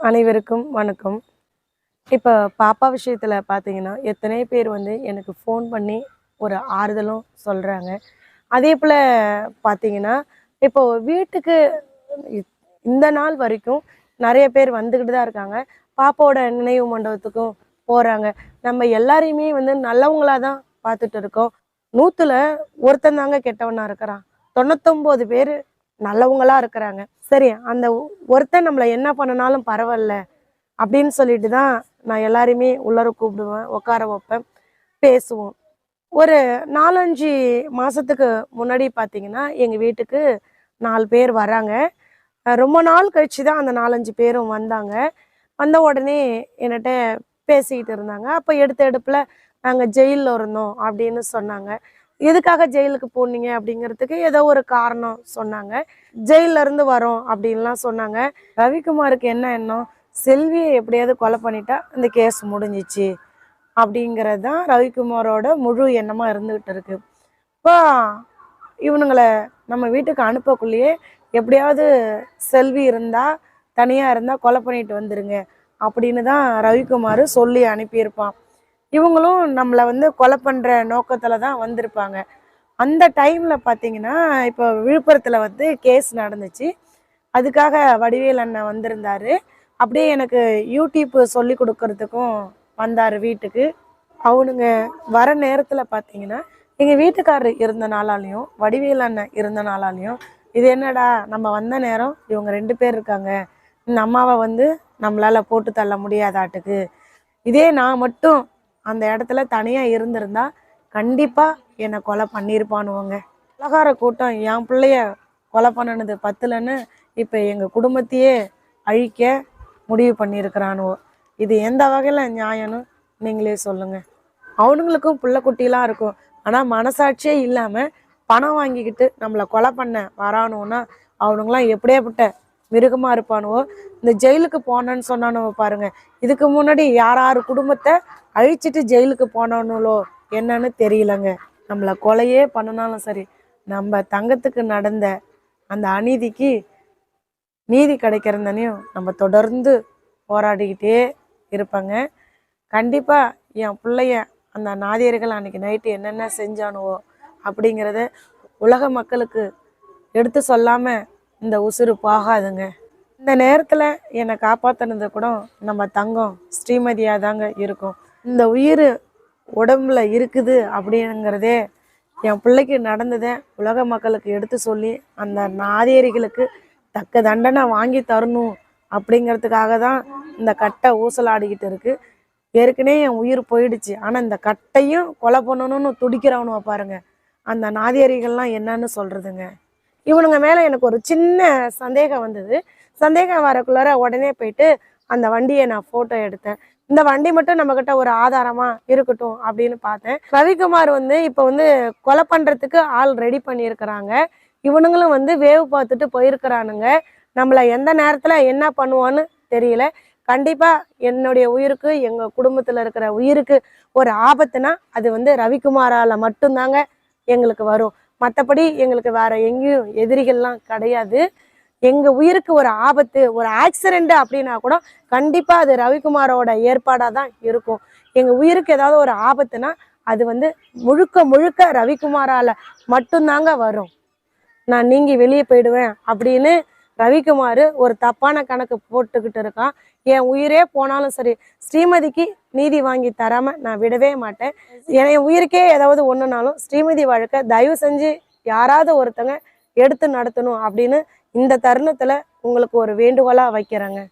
அனைவருக்கும் வணக்கம். இப்போ பாப்பா விஷயத்தில் பார்த்தீங்கன்னா எத்தனை பேர் வந்து எனக்கு ஃபோன் பண்ணி ஒரு ஆறுதலும் சொல்கிறாங்க அதே போல் பார்த்தீங்கன்னா இப்போ வீட்டுக்கு இ- இந்த நாள் வரைக்கும் நிறைய பேர் வந்துக்கிட்டு தான் இருக்காங்க. பாப்பாவோட நினைவு மண்டபத்துக்கும் போகிறாங்க நம்ம எல்லாரையுமே வந்து நல்லவங்களாக தான் பார்த்துட்டு இருக்கோம். நூற்றுல ஒருத்தன் தாங்க இருக்கிறான். தொண்ணூத்தொம்பது பேர் நல்லவங்களா இருக்கிறாங்க. சரி அந்த ஒருத்தன் நம்மளை என்ன பண்ணனாலும் பரவாயில்ல அப்படின்னு சொல்லிட்டு தான் நான் எல்லாரையுமே உள்ளர கூப்பிடுவேன் உட்கார வைப்பேன் பேசுவோம். ஒரு நாலஞ்சு மாதத்துக்கு முன்னாடி பார்த்தீங்கன்னா எங்கள் வீட்டுக்கு நாலு பேர் வராங்க. ரொம்ப நாள் கழிச்சு தான் அந்த நாலஞ்சு பேரும் வந்தாங்க. வந்த உடனே என்கிட்ட பேசிக்கிட்டு இருந்தாங்க. அப்போ எடுத்த எடுப்பில் நாங்கள் ஜெயிலில் இருந்தோம் அப்படின்னு சொன்னாங்க. எதுக்காக ஜெயிலுக்கு போனீங்க அப்படிங்கிறதுக்கு ஏதோ ஒரு காரணம் சொன்னாங்க. ஜெயில்ல இருந்து வரோம் அப்படின்லாம் சொன்னாங்க. ரவிக்குமாருக்கு என்ன எண்ணம்? செல்வியை எப்படியாவது கொலை பண்ணிட்டா இந்த கேஸ் முடிஞ்சிச்சு அப்படிங்கிறது தான் ரவிக்குமாரோட முழு எண்ணமாக இருந்துகிட்டு இருக்கு. இப்போ இவனுங்களை நம்ம வீட்டுக்கு அனுப்பக்குள்ளேயே எப்படியாவது செல்வி இருந்தால் தனியாக இருந்தால் கொலை பண்ணிட்டு வந்துடுங்க அப்படின்னு தான் ரவிக்குமார் சொல்லி அனுப்பியிருப்பான். இவங்களும் நம்மளை வந்து கொலை பண்ணுற நோக்கத்தில் தான் வந்திருப்பாங்க. அந்த டைமில் பார்த்தீங்கன்னா இப்போ விழுப்புரத்தில் வந்து கேஸ் நடந்துச்சு. அதுக்காக வடிவேல் அண்ணன் வந்திருந்தாரு. அப்படியே எனக்கு யூடியூப் சொல்லி கொடுக்கறதுக்கும் வந்தார் வீட்டுக்கு. அவனுங்க வர நேரத்தில் பார்த்தீங்கன்னா எங்கள் வீட்டுக்காரர் இருந்த நாளாலையும் வடிவேல் அண்ணன் இருந்த நாளாலையும் இது என்னடா நம்ம வந்த நேரம் இவங்க ரெண்டு பேர் இருக்காங்க. இந்த அம்மாவை வந்து நம்மளால போட்டு தள்ள முடியாதாட்டுக்கு. இதே நான் மட்டும் அந்த இடத்துல தனியாக இருந்திருந்தா கண்டிப்பாக என்னை கொலை பண்ணியிருப்பானுவங்க பலகார கூட்டம் என் பிள்ளைய கொலை பண்ணினது பத்துலன்னு இப்போ எங்கள் குடும்பத்தையே அழிக்க முடிவு பண்ணியிருக்கிறானுவோ இது எந்த வகையில் நியாயம்னு நீங்களே சொல்லுங்கள் அவனுங்களுக்கும் பிள்ளை குட்டிலாம் இருக்கும். ஆனால் மனசாட்சியே இல்லாமல் பணம் வாங்கிக்கிட்டு நம்மளை கொலை பண்ண வரானுன்னா அவனுங்களாம் எப்படியாப்பட்ட மிருகமாக இருப்பானுவோ இந்த ஜெயிலுக்கு போனேன்னு சொன்னானுவோ பாருங்க. இதுக்கு முன்னாடி யார் யார் குடும்பத்தை அழிச்சிட்டு ஜெயிலுக்கு போனானுங்களோ என்னன்னு தெரியலங்க. நம்மளை கொலையே பண்ணினாலும் சரி நம்ம தங்கத்துக்கு நடந்த அந்த அநீதிக்கு நீதி கிடைக்கிறந்தனையும் நம்ம தொடர்ந்து போராடிக்கிட்டே இருப்பாங்க. கண்டிப்பாக என் பிள்ளைய அந்த நாதியர்கள் அன்னைக்கு நைட்டு என்னென்ன செஞ்சானுவோ அப்படிங்கிறத உலக மக்களுக்கு எடுத்து சொல்லாமல் இந்த உசுறு போகாதுங்க. இந்த நேரத்தில் என்னை காப்பாற்றினது கூட நம்ம தங்கம் ஸ்ரீமதியாக தாங்க இருக்கும். இந்த உயிர் உடம்புல இருக்குது அப்படிங்கிறதே என் பிள்ளைக்கு நடந்ததை உலக மக்களுக்கு எடுத்து சொல்லி அந்த நாதேரிகளுக்கு தக்க தண்டனை வாங்கி தரணும் அப்படிங்கிறதுக்காக தான் இந்த கட்டை ஊசலாடிக்கிட்டு இருக்குது ஏற்கனவே என் உயிர் போயிடுச்சு. ஆனால் இந்த கட்டையும் கொலை பண்ணணும்னு துடிக்கிறவனுவ பாருங்கள் அந்த நாதியரிகள்லாம் என்னன்னு சொல்கிறதுங்க இவனுங்க மேலே எனக்கு ஒரு சின்ன சந்தேகம் வந்தது. சந்தேகம் வரக்குள்ளார உடனே போயிட்டு அந்த வண்டியை நான் ஃபோட்டோ எடுத்தேன். இந்த வண்டி மட்டும் நம்மக்கிட்ட ஒரு ஆதாரமா இருக்கட்டும் அப்படின்னு பார்த்தேன். ரவிக்குமார் வந்து இப்போ வந்து கொலை பண்ணுறதுக்கு ஆள் ரெடி பண்ணியிருக்கிறாங்க. இவனுங்களும் வந்து வேவு பார்த்துட்டு போயிருக்கிறானுங்க. நம்மளை எந்த நேரத்தில் என்ன பண்ணுவான்னு தெரியல. கண்டிப்பாக என்னுடைய உயிருக்கு எங்கள் குடும்பத்தில் இருக்கிற உயிருக்கு ஒரு ஆபத்துனா அது வந்து ரவிக்குமாரால் மட்டும்தாங்க எங்களுக்கு வரும். மற்றபடி எங்களுக்கு வேற எங்கேயும் எதிரிகள்லாம் கிடையாது. எங்கள் உயிருக்கு ஒரு ஆபத்து ஒரு ஆக்சிடெண்ட் அப்படின்னா கூட கண்டிப்பாக அது ரவிக்குமாரோட ஏற்பாடாக தான் இருக்கும். எங்கள் உயிருக்கு ஏதாவது ஒரு ஆபத்துனா அது வந்து முழுக்க முழுக்க ரவிக்குமாரால் மட்டும்தாங்க வரும். நான் நீங்கி வெளியே போயிடுவேன் அப்படின்னு ரவிக்குமார் ஒரு தப்பான கணக்கு போட்டுக்கிட்டு இருக்கான். என் உயிரே போனாலும் சரி ஸ்ரீமதிக்கு நீதி வாங்கி தராமல் நான் விடவே மாட்டேன். என் உயிருக்கே ஏதாவது ஒன்றுனாலும் ஸ்ரீமதி வழக்கை தயவு செஞ்சு யாராவது ஒருத்தங்க எடுத்து நடத்தணும் அப்படின்னு இந்த தருணத்தில் உங்களுக்கு ஒரு வேண்டுகோளாக வைக்கிறேங்க.